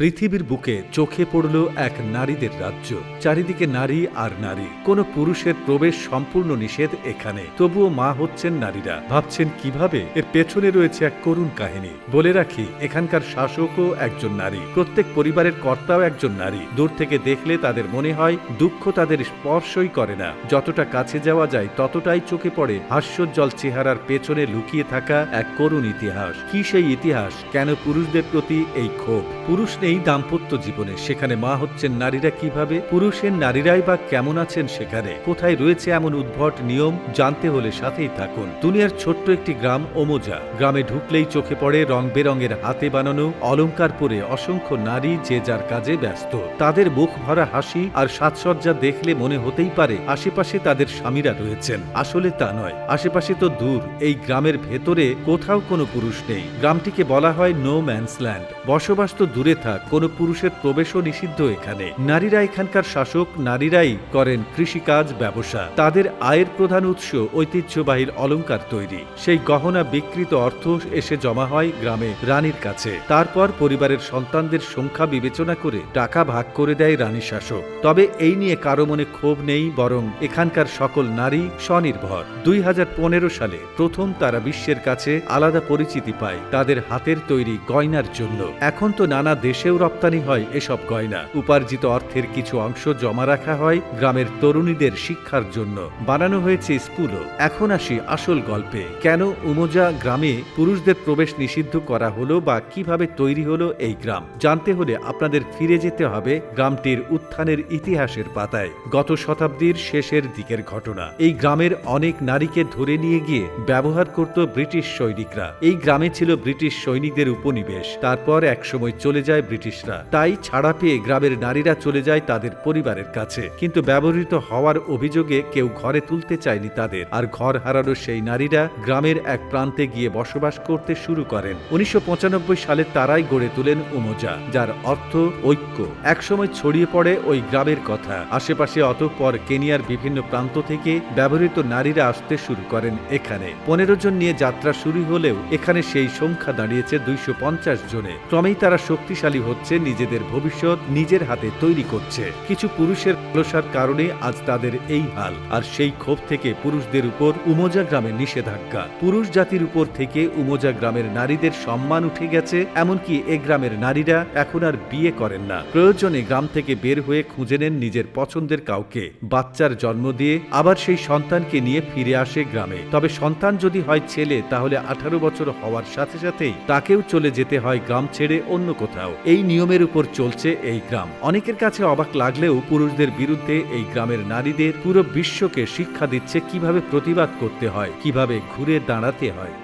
পৃথিবীর বুকে চোখে পড়ল এক নারীদের রাজ্য। চারিদিকে নারী আর নারী। কোনো পুরুষের প্রবেশ সম্পূর্ণ নিষেধ এখানে। তবুও মা হচ্ছেন নারীরা। ভাবছেন কীভাবে? এর পেছনে রয়েছে এক করুণ কাহিনী। বলে রাখি, এখানকার শাসকও একজন নারী। প্রত্যেক পরিবারের কর্তাও একজন নারী। দূর থেকে দেখলে তাদের মনে হয়, দুঃখ তাদের স্পর্শই করে না। যতটা কাছে যাওয়া যায়, ততটাই চোখে পড়ে হাস্যোজ্জ্বল চেহারার পেছনে লুকিয়ে থাকা এক করুণ ইতিহাস। কি সেই ইতিহাস? কেন পুরুষদের প্রতি এই ক্ষোভ? পুরুষ নেই দাম্পত্য জীবনে? সেখানে মা হচ্ছেন নারীরা কীভাবে? পুরুষের নারীরাই বা কেমন আছেন সেখানে? কোথায় রয়েছে এমন উদ্ভট নিয়ম? জানতে হলে সাথেই থাকুন। দুনিয়ার ছোট্ট একটি গ্রাম ওমোজা। গ্রামে ঢুকলেই চোখে পড়ে রং বেরঙের হাতে বানানো অলংকার পরে অসংখ্য নারী যে যার কাজে ব্যস্ত। তাদের মুখ ভরা হাসি আর সাজসজ্জা দেখলে মনে হতেই পারে আশেপাশে তাদের স্বামীরা রয়েছেন। আসলে তা নয়। আশেপাশে তো দূর। এই গ্রামের ভেতরে কোথাও কোনো পুরুষ নেই। গ্রামটিকে বলা হয় নো ম্যানস ল্যান্ড বসবাস তো দূরে থাক। কোনো পুরুষের প্রবেশও নিষিদ্ধ এখানে। নারীরা এখানকার শাসক, নারীরাই করেন কৃষিকাজ, ব্যবসা। তাদের আয়ের প্রধান উৎস ঐতিহ্যবাহীর অলংকার তৈরি। সেই গহনা বিকৃত অর্থ এসে জমা হয় গ্রামে রানীর কাছে। তারপর পরিবারের সন্তানদের সংখ্যা বিবেচনা করে টাকা ভাগ করে দেয় রানী শাসক। তবে এই নিয়ে কারও মনে ক্ষোভ নেই, বরং এখানকার সকল নারী স্বনির্ভর। দুই হাজার পনেরো সালে প্রথম তারা বিশ্বের কাছে আলাদা পরিচিতি পায় তাদের হাতের তৈরি গয়নার জন্য। এখন তো নানা দেশেও রপ্তানি হয় এসব গয়না। উপার্জিত অর্থের কিছু অংশ জমা রাখা হয় গ্রামের তরুণীদের শিক্ষার জন্য। বানানো হয়েছে স্কুলও। এখন আসি আসল গল্পে। কেন উমোজা গ্রামে পুরুষদের প্রবেশ নিষিদ্ধ করা হলো বা কীভাবে তৈরি হলো এই গ্রাম? জানতে হলে আপনাদের ফিরে যেতে হবে গ্রামটির উত্থানের ইতিহাসের পাতায়। গত শতাব্দীর শেষের দিকের ঘটনা। এই গ্রামের অনেক নারীকে ধরে নিয়ে গিয়ে ব্যবহার করত ব্রিটিশ সৈনিকরা। এই গ্রামে ছিল ব্রিটিশ সৈনিকদের উপনিবেশ। তারপর একসময় চলে যায় ব্রিটিশরা। তাই ছাড়া পেয়ে গ্রামের নারীরা চলে যায় তাদের পরিবারের কাছে। কিন্তু ব্যবহৃত হওয়ার অভিযোগে কেউ ঘরে তুলতে চায়নি তাদের। আর ঘর হারানো সেই নারীরা গ্রামের এক প্রান্তে গিয়ে বসবাস করতে শুরু করেন। উনিশশো সালে তারাই গড়ে তোলেন উমোজা, যার অর্থ ঐক্য। একসময় ছড়িয়ে পড়ে ওই গ্রামের কথা। আশেপাশে অতঃপর কেনিয়ার বিভিন্ন প্রান্ত থেকে ব্যবহৃত নারীরা আসতে শুরু করেন এখানে। পনেরো জন নিয়ে যাত্রা শুরু হলেও এখানে সেই সংখ্যা দাঁড়িয়েছে দুইশো পঞ্চাশ জনে। ক্রমেই তারা শক্তিশালী হচ্ছে নিজেদের ভবিষ্যৎ নিজের হাতে তৈরি করছে। কিছু পুরুষের অলসার কারণে আজ তাদের এই হাল, আর সেই ক্ষোভ থেকে পুরুষদের উপর উমোজা গ্রামের নিষেধাজ্ঞা। পুরুষ জাতির উপর থেকে উমোজা গ্রামের নারীদের সম্মান উঠে গেছে, এমনকি এ গ্রামের নারীরা এখন আর বিয়ে করেন না। প্রয়োজনে গ্রাম থেকে বের হয়ে খুঁজে নেন নিজের পছন্দের কাউকে। বাচ্চার জন্ম দিয়ে আবার সেই সন্তানকে নিয়ে ফিরে আসে গ্রামে। তবে সন্তান যদি হয় ছেলে, তাহলে আঠারো বছর হওয়ার সাথে সাথেই তাকেও চলে যেতে হয় গ্রাম ছেড়ে অন্য কোথাও। এই নিয়মের উপর চলছে এই গ্রাম। অনেকের কাছে অবাক লাগলেও পুরুষদের বিরুদ্ধে এই গ্রামের নারীদের পুরো বিশ্বকে শিক্ষা দিচ্ছে কীভাবে প্রতিবাদ করতে হয়, কীভাবে ঘুরে দাঁড়াতে হয়।